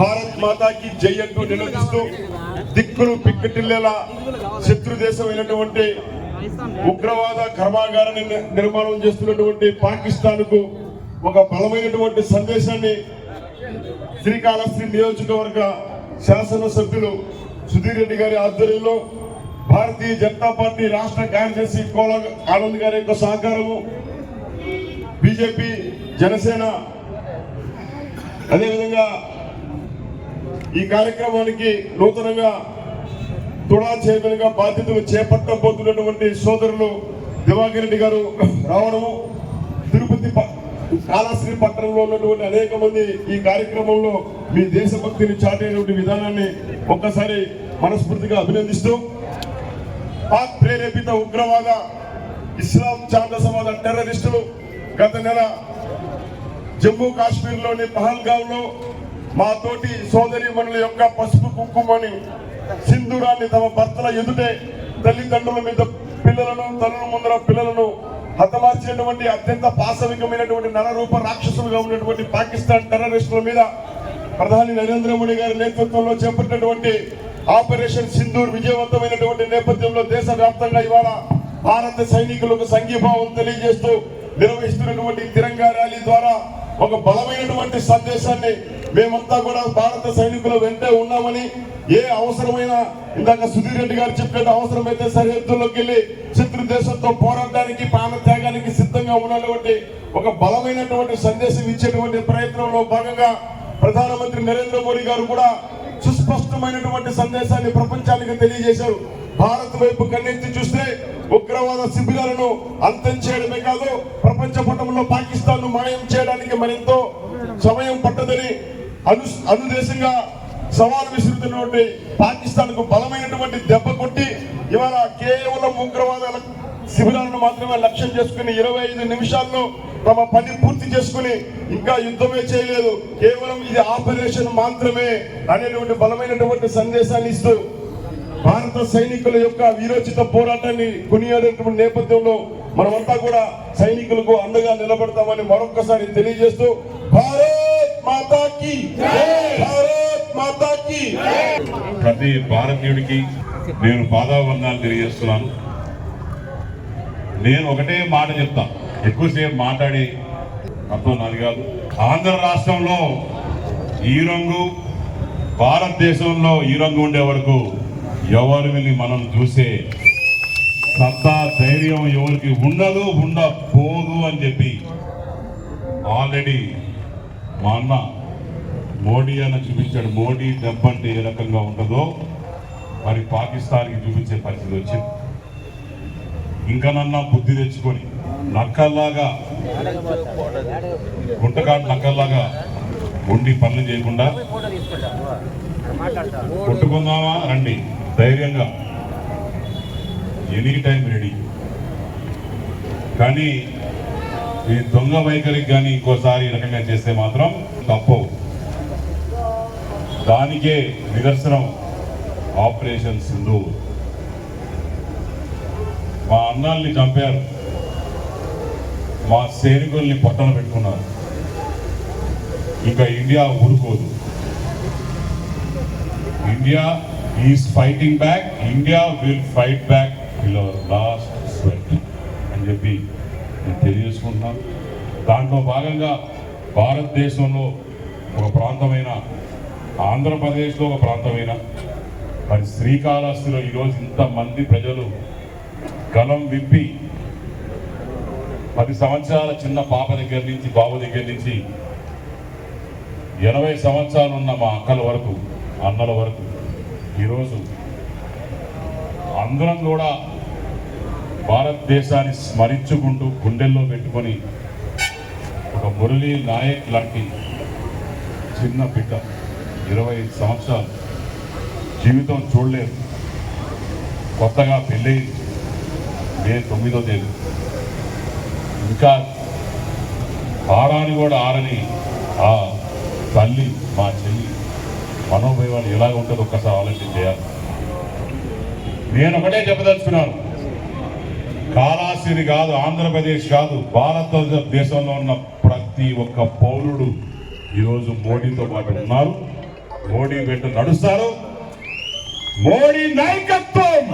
భారత్ మాతాకి జై అంటూ నిలదీస్తూ దిక్కులు పిక్కటిల్లేలా శత్రు దేశమైనటువంటి ఉగ్రవాద కర్మాగారాన్ని నిర్మాణం చేస్తున్నటువంటి పాకిస్తాన్కు ఒక బలమైనటువంటి సందేశాన్ని శ్రీకాళహస్తి నియోజకవర్గ శాసనసభ్యులు సుధీర్ రెడ్డి గారి ఆధ్వర్యంలో భారతీయ జనతా పార్టీ రాష్ట్ర కార్యదర్శి కోల ఆనంద్ గారి యొక్క సహకారము బీజేపీ జనసేన అదేవిధంగా ఈ కార్యక్రమానికి నూతనంగా తుడా చైర్మన్గా బాధ్యతలు చేపట్టబోతున్నటువంటి సోదరులు దివాకర్ రెడ్డి గారు రావడము తిరుపతి కాళాశ్రీ పట్టణంలో ఉన్నటువంటి అనేక మంది ఈ కార్యక్రమంలో మీ దేశభక్తిని చాటేటువంటి విధానాన్ని ఒక్కసారి మనస్ఫూర్తిగా అభినందిస్తూ పాక్ ప్రేరేపిత ఉగ్రవాద ఇస్లాం ఛాందసవాద టెర్రరిస్టులు గత నెల జమ్మూ కాశ్మీర్లోని పహల్గావ్లో మా తోటి సోదరి మనుల యొక్క పసుపు కుంకుమని సింధూరాన్ని తమ భర్తల ఎదుటే తల్లిదండ్రుల మీద పిల్లలను తల్లుల ముందర పిల్లలను హతమార్చినటువంటి అత్యంత పాశవికమైనటువంటి నరరూప రాక్షసులుగా ఉన్నటువంటి పాకిస్తాన్ టెర్రరిస్టుల మీద ప్రధాని నరేంద్ర మోడీ గారి నేతృత్వంలో చేపట్టినటువంటి ఆపరేషన్ సింధూర్ విజయవంతమైనటువంటి నేపథ్యంలో దేశవ్యాప్తంగా ఇవాళ భారత సైనికులకు సంఘీభావం తెలియజేస్తూ నిర్వహిస్తున్నటువంటి తిరంగా ర్యాలీ ద్వారా ఒక బలమైనటువంటి సందేశాన్ని మేమంతా కూడా భారత సైనికుల వెంటే ఉన్నామని ఏ అవసరమైన ఇందాక సుధీర్ రెడ్డి గారు చెప్పినట్టు అవసరమైతే సరిహద్దుల్లోకి వెళ్ళి శత్రు దేశంతో పోరాడడానికి ప్రాణ త్యాగానికి సిద్ధంగా ఉన్నటువంటి ఒక బలమైనటువంటి సందేశం ఇచ్చేటువంటి ప్రయత్నంలో భాగంగా ప్రధానమంత్రి నరేంద్ర మోడీ గారు కూడా సుస్పష్టమైనటువంటి సందేశాన్ని ప్రపంచానికి తెలియజేశారు. భారత్ వైపు కన్నెత్తి చూస్తే ఉగ్రవాద శిబిరాలను అంతం చేయడమే కాదు ప్రపంచ పటంలో పాకిస్తాన్ను మాయం చేయడానికి మరెంతో సమయం పట్టదని అను అనుదేశంగా సవాలు విసురుతున్నటువంటి పాకిస్తాన్కు బలమైనటువంటి దెబ్బ కొట్టి ఇవాళ కేవలం ఉగ్రవాదాల శిబిరాలను మాత్రమే లక్ష్యం చేసుకుని ఇరవై ఐదు నిమిషాల్లో తమ పని పూర్తి చేసుకుని ఇంకా యుద్ధమే చేయలేదు. కేవలం ఇది ఆపరేషన్ మాత్రమే అనేటువంటి బలమైనటువంటి సందేశాన్ని ఇస్తూ భారత సైనికుల యొక్క వీరోచిత పోరాటాన్ని కొనియాడేటువంటి నేపథ్యంలో మనమంతా కూడా సైనికులకు అండగా నిలబడతామని మరొక్కసారి తెలియజేస్తూ భారత్ మాతాకి భారత్ ప్రతి భారతీయుడికి నేను పాదావందనాలు తెలియజేస్తున్నాను. నేను ఒకటే మాట చెప్తా. ఎక్కువసేపు మాట్లాడి అర్థం నాది కాదు. ఆంధ్ర రాష్ట్రంలో ఈ రంగు భారతదేశంలో ఈ రంగు ఉండే వరకు ఎవరిని మనం చూసే సత్తా ధైర్యం ఎవరికి ఉండదు ఉండపోదు అని చెప్పి ఆల్రెడీ మా అన్న మోడీ అన్న చూపించాడు. మోడీ దెబ్బ అంటే ఏ రకంగా ఉంటుందో మరి పాకిస్తాన్కి చూపించే పరిస్థితి వచ్చింది. ఇంకనన్నా బుద్ధి తెచ్చుకొని నక్కల్లాగా గుంటకాడు నక్కల్లాగా ఉండి పనులు చేయకుండా కొట్టుకుందామా? రండి ధైర్యంగా. Any time ready. కానీ ఈ దొంగ వైఖరికి కానీ ఇంకోసారి ఈ రకంగా చేస్తే మాత్రం తప్పవు. దానికే నిదర్శనం ఆపరేషన్ సింధు మా అన్నాల్ని చంపారు. మా సైనికుల్ని పట్టణ పెట్టుకున్నారు. ఇంకా ఇండియా ఊరుకోదు. India is fighting back. India will fight back. Will our last sweat అని చెప్పి తెలియజేసుకుంటున్నాను. దాంట్లో భాగంగా భారతదేశంలో ఒక ప్రాంతమైన ఆంధ్రప్రదేశ్లో ఒక ప్రాంతమైన మరి శ్రీకాళహస్తిలో ఈరోజు ఇంతమంది ప్రజలు గలం విప్పి పది సంవత్సరాల చిన్న పాప దగ్గర నుంచి బాబు దగ్గర నుంచి ఎనభై సంవత్సరాలు ఉన్న మా అక్కల వరకు అన్నల వరకు ఈరోజు అందరం కూడా భారతదేశాన్ని స్మరించుకుంటూ గుండెల్లో పెట్టుకొని ఒక మురళీ నాయక్ లాంటి చిన్న బిడ్డ ఇరవై ఐదు సంవత్సరాలు జీవితం చూడలేదు. కొత్తగా పెళ్ళి మే తొమ్మిదో తేదీ. ఇంకా ఆరాని కూడా ఆరని ఆ తల్లి మా చెల్లి మనోభావాలు ఎలాగ ఉంటుందో ఒక్కసారి ఆలోచన చేయాలి. నేను ఒకటే చెప్పదలుచుకున్నాను. కాలాసిరి కాదు ఆంధ్రప్రదేశ్ కాదు భారతదేశంలో ఉన్న ప్రతి ఒక్క పౌరుడు ఈరోజు మోడీతో పాటు ఉన్నారు. మోడీ వెంట నడుస్తారు. మోడీ నాయకత్వం!